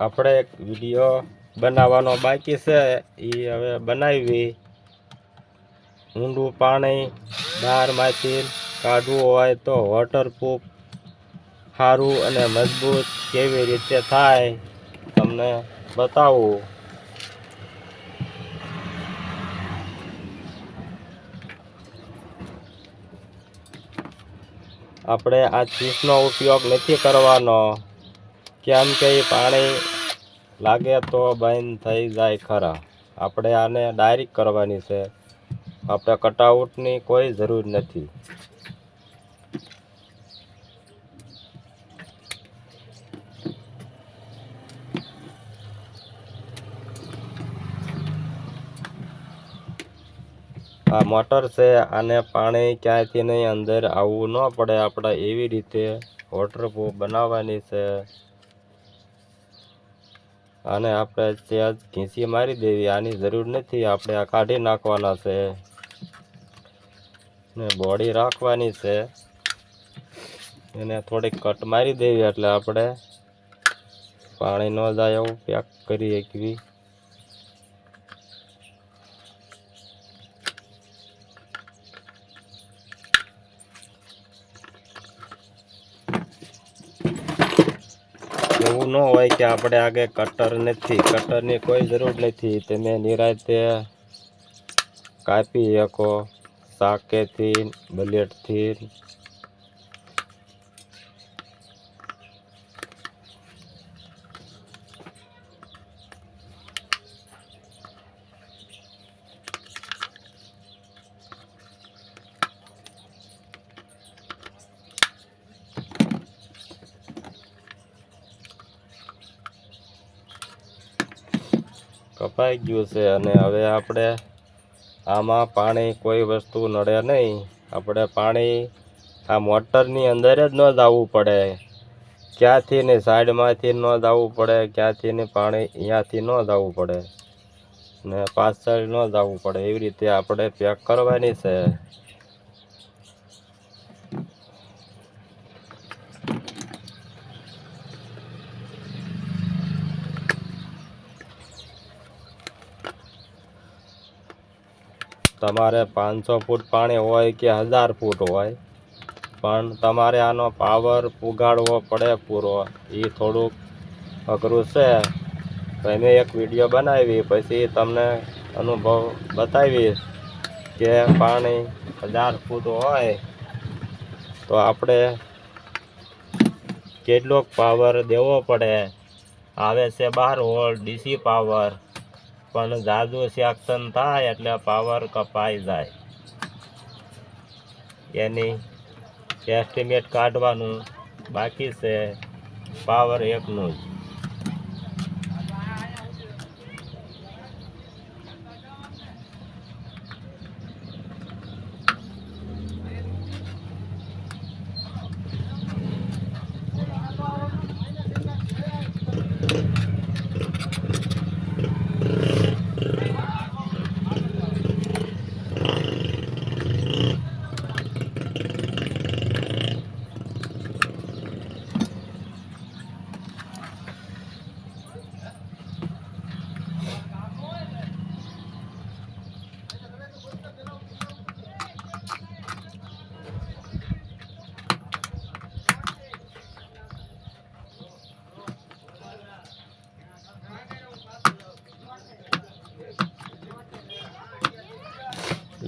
આપણે એક વીડિયો બનાવવાનો બાકી છે. એ હવે બનાવી. ઊંડું પાણી બહારમાંથી કાઢવું હોય તો વોટરપ્રૂફ સારું અને મજબૂત કેવી રીતે થાય તમને બતાવું. આપણે આ ચીસનો ઉપયોગ નથી કરવાનો. કેમ કે પાણી લાગે તો બંધ થઈ જાય ખરા. આપણે આને ડાયરેક્ટ કરવાની છે. આપણે કટઆઉટની કોઈ જરૂર નથી. આ મોટર છે, આને પાણી ક્યાંયથી નહીં અંદર આવવું ન પડે. આપણે એવી રીતે વોટરપ્રૂફ બનાવવાની છે. આને આપણે ત્યાં ઘીસી મારી દેવી, આની જરૂર નથી. આપણે આ કાઢી નાખવાના છે. ને બોડી રાખવાની છે. એને થોડીક કટ મારી દેવી એટલે આપણે પાણી ન જાય એવું પેક કરી એકવી એવું ન હોય કે આપણે આગળ કટર નથી. કટરની કોઈ જરૂર નથી. તમે નિરાતે કાપી શકો. શાકેથી બ્લેડથી કપાઈ ગયું છે અને હવે આપણે આમાં પાણી કોઈ વસ્તુ નડે નહીં. આપણે પાણી આ મોટરની અંદર જ ન જવું પડે. ક્યાંથી ને સાઈડમાંથી ન જવું પડે, ક્યાંથી ને પાણી અહીંયાથી ન જવું પડે ને પાછળ ન જવું પડે. એવી રીતે આપણે પેક કરવાની છે. તમારે પાંચસો ફૂટ પાણી હોય કે હજાર ફૂટ હોય, પણ તમારે આનો પાવર પુગાડવો પડે પૂરો. એ થોડુંક અઘરું છે. મેં એક વીડિયો બનાવી, પછી તમને અનુભવ બતાવીશ કે પાણી હજાર ફૂટ હોય તો આપણે કેટલોક પાવર દેવો પડે. આવે છે બાર વોલ્ટ ડીસી પાવર પણ જાદુ સેક્શન થાય એટલે પાવર કપાઈ જાય એની એસ્ટિમેટ કાઢવાનું બાકી છે પાવર એકનું જ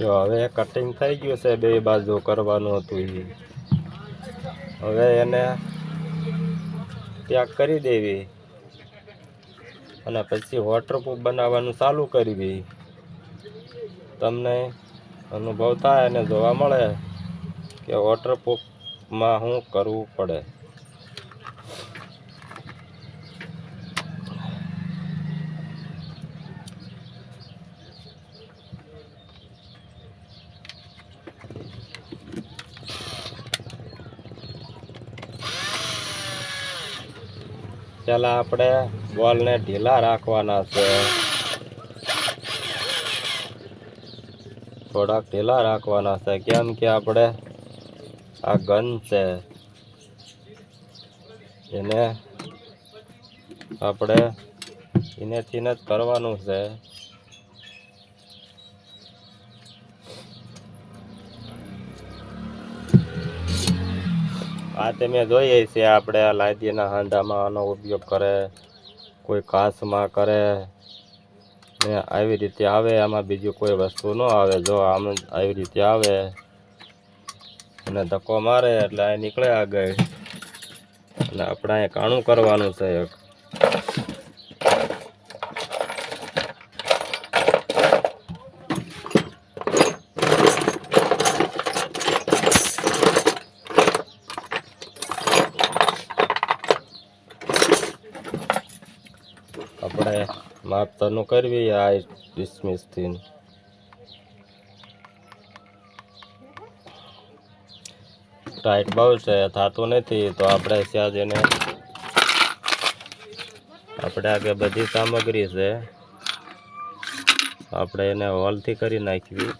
જો હવે કટિંગ થઈ ગયું છે, બે બાજુ કરવાનું હતું એ હવે એને ત્યાગ કરી દેવી. અને પછી વોટરપ્રૂફ બનાવવાનું ચાલુ કરવી. તમને અનુભવ થાય અને જોવા મળે કે વોટરપ્રૂફમાં શું કરવું પડે. પહેલા આપણે બોલને ઢીલા રાખવાના છે. થોડાક ઢીલા રાખવાના છે, કેમ કે આપણે આ ગન છે. એને આપણે એનેથી જ કરવાનું છે. આ તમે જોઈએ છે, આપણે આ લાદીના હાંધામાં આનો ઉપયોગ કરે, કોઈ કાસમાં કરે. ને આવી રીતે આવે, આમાં બીજું કોઈ વસ્તુ ન આવે. જો આમ આવી રીતે આવે અને ધક્કો મારે એટલે આ નીકળે આગળ. અને આપણે અહીંયા કાણું કરવાનું છે એક. આપણે માપતાનું કરવી આ ડિસમિસથી ટાઈટ બહુ છે, થતું નથી, તો આપણે ત્યાં જઈને આપણે આગળ બધી સામગ્રી છે, આપણે એને હોલથી કરી નાખવી.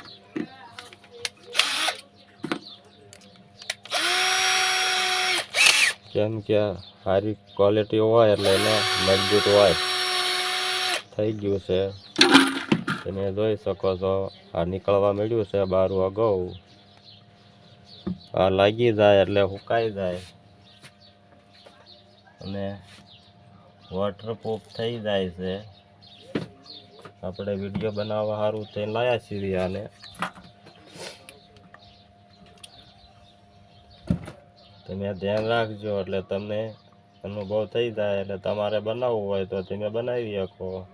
કેમ કે સારી ક્વોલિટી હોય એટલે એને મજબૂત હોય. થઈ ગયું છે. તમે જોઈ શકો છો. આ નીકળવા મળ્યું છે બારું અગાઉ. આ લાગી જાય એટલે સુકાઈ જાય. અને વોટરપ્રૂફ થઈ જાય છે. આપણે વીડિયો બનાવવા સારું થઈને લાયા છીએ આને. તમે ધ્યાન રાખજો એટલે તમને અનુભવ થઈ જાય એટલે તમારે બનાવવું હોય તો તમે બનાવી શકો.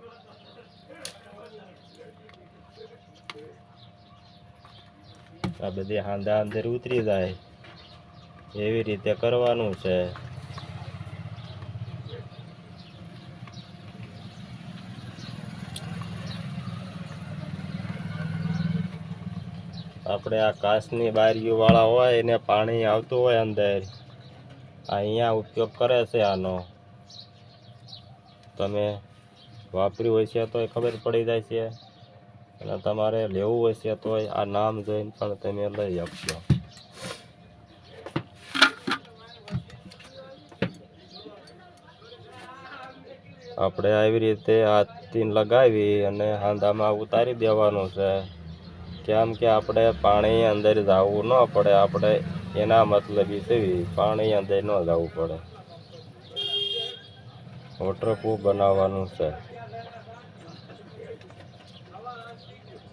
આ બધી હાંધા અંદર ઉતરી જાય. એવી રીતે કરવાનું છે. આપણે આ કાચની બારીઓવાળા હોય, એને પાણી આવતું હોય અંદર. અહીંયા ઉપયોગ કરે છે આનો. તમે વાપર્યું હોય છે તોય ખબર પડી જાય છે. અને તમારે લેવું છે તોય આ નામ જોઈને પણ તમે લઈ આપજો. આપણે આવી રીતે હાથથી લગાવી અને હાંધામાં ઉતારી દેવાનું છે. કેમ કે આપણે પાણી અંદર જવું ન પડે, આપણે એના મતલબ છે પાણી અંદર ન જવું પડે. વોટરપ્રૂફ બનાવવાનું છે.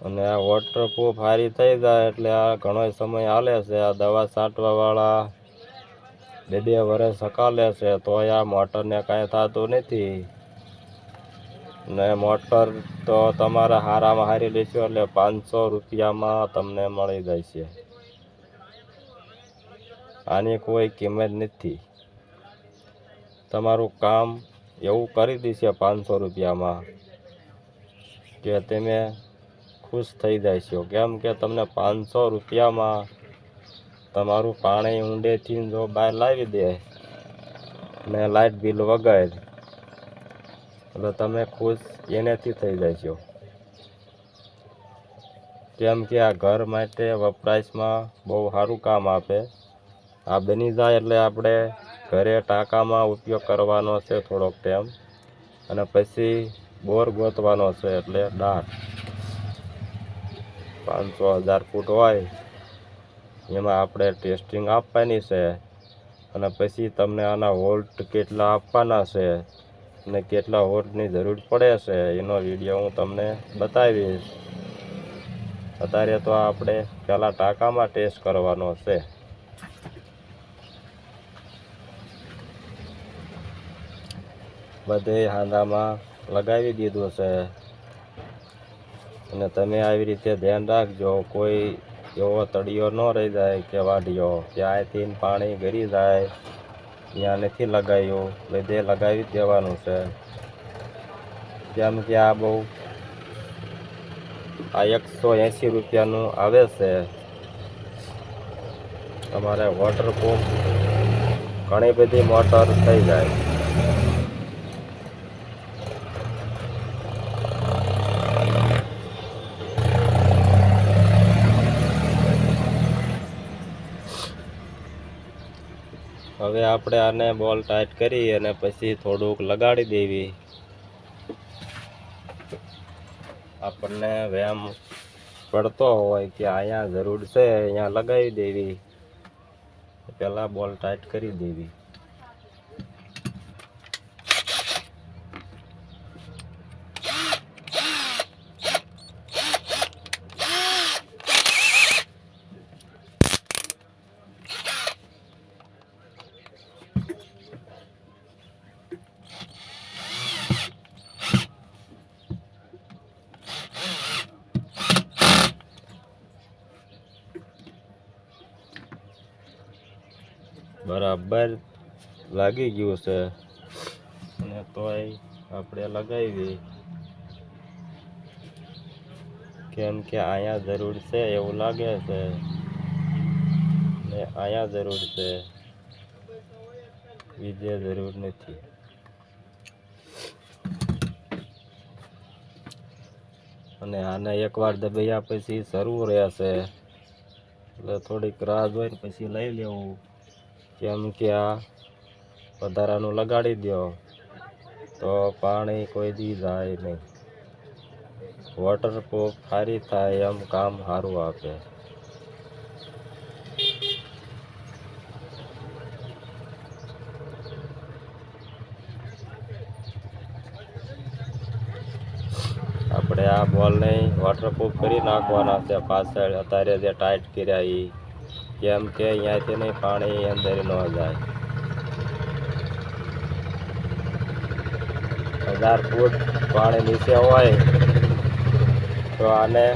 અને આ વોટરપ્રૂફ સારી થઈ જાય એટલે આ ઘણો સમય હાલે છે. આ દવા છાંટવાવાળા બે બે વર્ષ હકાલે છે, તોય આ મોટરને કાંઈ થતું નથી. ને મોટર તો તમારે હારામાં હારી લેશો એટલે પાંચસો રૂપિયામાં તમને મળી જાય છે આની કોઈ કિંમત નથી. તમારું કામ એવું કરી દેશે પાંચસો રૂપિયામાં કે તમે ખુશ થઈ જાય છે. કેમ કે તમને પાંચસો રૂપિયામાં તમારું પાણી ઊંડેથી જો બહાર લાવી દે ને લાઇટ બિલ વગર એટલે તમે ખુશ એનેથી થઈ જાય છો. કેમ કે આ ઘર માટે વપરાશમાં બહુ સારું કામ આપે. આ બની જાય એટલે આપણે ઘરે ટાંકામાં ઉપયોગ કરવાનો છે થોડોક ટાઈમ, અને પછી બોર ગોતવાનો છે એટલે દાટ પાંચસો હજાર ફૂટ હોય, એમાં આપણે ટેસ્ટિંગ આપવાની છે અને પછી તમને આના વોલ્ટ કેટલા આપવાના છે અને કેટલા વોલ્ટની જરૂર પડે છે, એનો વીડિયો હું તમને બતાવીશ. અત્યારે તો આપણે પહેલાં ટાંકામાં ટેસ્ટ કરવાનો છે. બધે હાંદામાં લગાવી દીધું છે. અને તમે આવી રીતે ધ્યાન રાખજો, કોઈ એવો તળિયો ન રહી જાય કે વાઢિયો, ત્યાંથી પાણી ગરી જાય, ત્યાં નથી લગાવ્યું બધે લગાવી દેવાનું છે. કેમ કે આ બહુ, આ એકસો એંસી રૂપિયાનું આવે છે. તમારે વોટરપ્રૂફ ઘણી બધી મોટર થઈ જાય. હવે આપણે આને બોલ ટાઈટ કરી અને પછી થોડુંક લગાડી દેવી. આપણને વ્યાયામ પડતો હોય કે અહીંયા જરૂર છે, અહીંયા લગાવી દેવી. પહેલાં બોલ ટાઈટ કરી દેવી. બરાબર લાગી ગયું છે. અને તોય આપણે લગાવી. કેમ કે અહીંયા જરૂર છે એવું લાગે છે. ને અહીંયા જરૂર છે. બીજે જરૂર નથી. અને આને એકવાર દબાયા પછી સરવું રહેશે. એટલે થોડીક રાહ જોઈને પછી લઈ લેવું. કેમ કે આ વધારાનું લગાડી દો, તો પાણી કોઈ દી જાય નહીં. વોટરપ્રૂફ સારી થાય એમ કામ સારું આપે. આપણે આ બોલને વોટરપ્રૂફ કરી નાખવાના છે પાછળ. અત્યારે જે ટાઈટ કર્યા એ કેમ કે અહીંયાથી નહીં, પાણી અંદર ન જાય. હજાર ફૂટ પાણી નીચે હોય, તો આને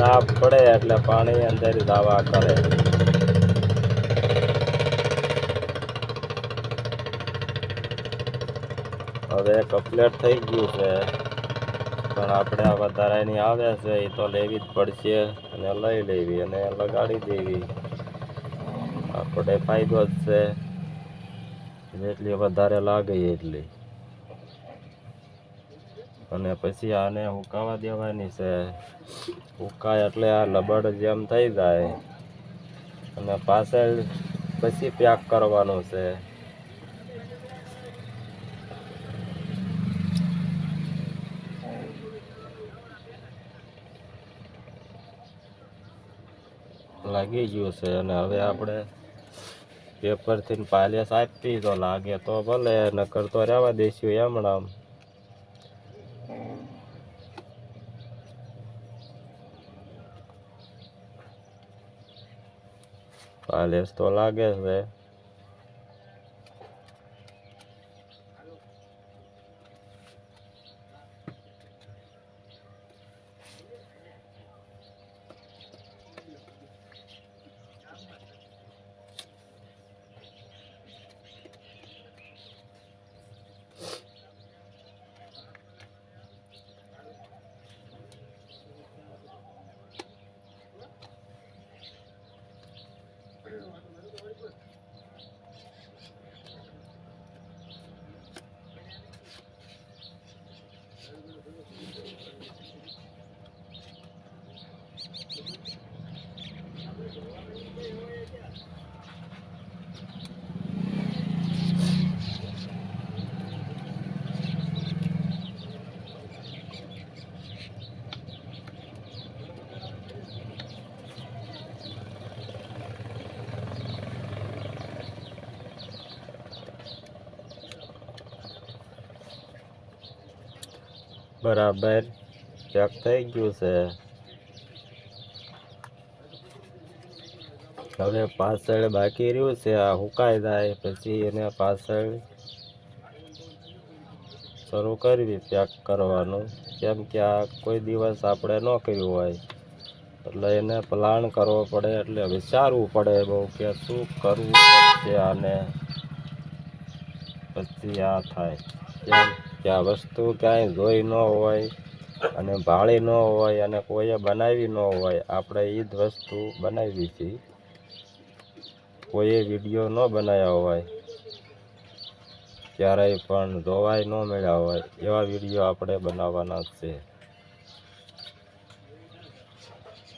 દાબ પડે એટલે પાણી અંદર દાવા કરે. હવે કપલેટ થઈ ગયું છે. પણ આપણે આ વધારાની આવે છે, એ તો લેવી જ પડશે અને લઈ લેવી અને લગાડી દેવી. આપણે ફાયદો જ છે. જેટલી વધારે લાગે એટલી. અને પછી આને ઉકાવા દેવાની છે. ઉકાય એટલે આ લબડ જેમ થઈ જાય. અને પાછળ પછી પેક કરવાનું છે. લાગી ગયું છે અને હવે આપણે પેપરથી પાલિશ આપી તો લાગે તો ભલે, નકર તો રહેવા દઈશું એમણામ પાલિશ તો લાગે છે. બરાબર. ચેક થઈ ગયું છે. હવે પાછળ બાકી રહ્યું છે આ હુકાઈ જાય પછી એને પાછળ શરૂ કરવી પેક કરવાનું. કેમ કે આ કોઈ દિવસ આપણે ન કર્યું હોય. એટલે એને પ્લાન કરવો પડે એટલે વિચારવું પડે બહુ કે શું કરવું પડશે આને. પછી આ થાય. કેમ? કે આ વસ્તુ ક્યાંય જોઈ ન હોય અને ભાળી ન હોય અને કોઈએ બનાવી ન હોય, આપણે એ જ વસ્તુ બનાવી હતી કોઈએ વીડિયો ન બનાવ્યા હોય, ક્યારેય પણ જોવાય ન મળ્યા હોય, એવા વીડિયો આપણે બનાવવાના છે.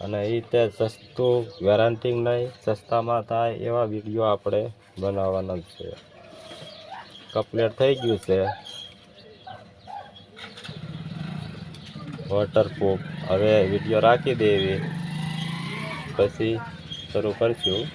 અને એ રીતે સસ્તું ગેરંટી નહીં, સસ્તામાં થાય એવા વીડિયો આપણે બનાવવાના છે. કમ્પ્લીટ થઈ ગયું છે. વોટરપ્રૂફ હવે વીડિયો રાખી દેવી. પછી શરૂ કરશું.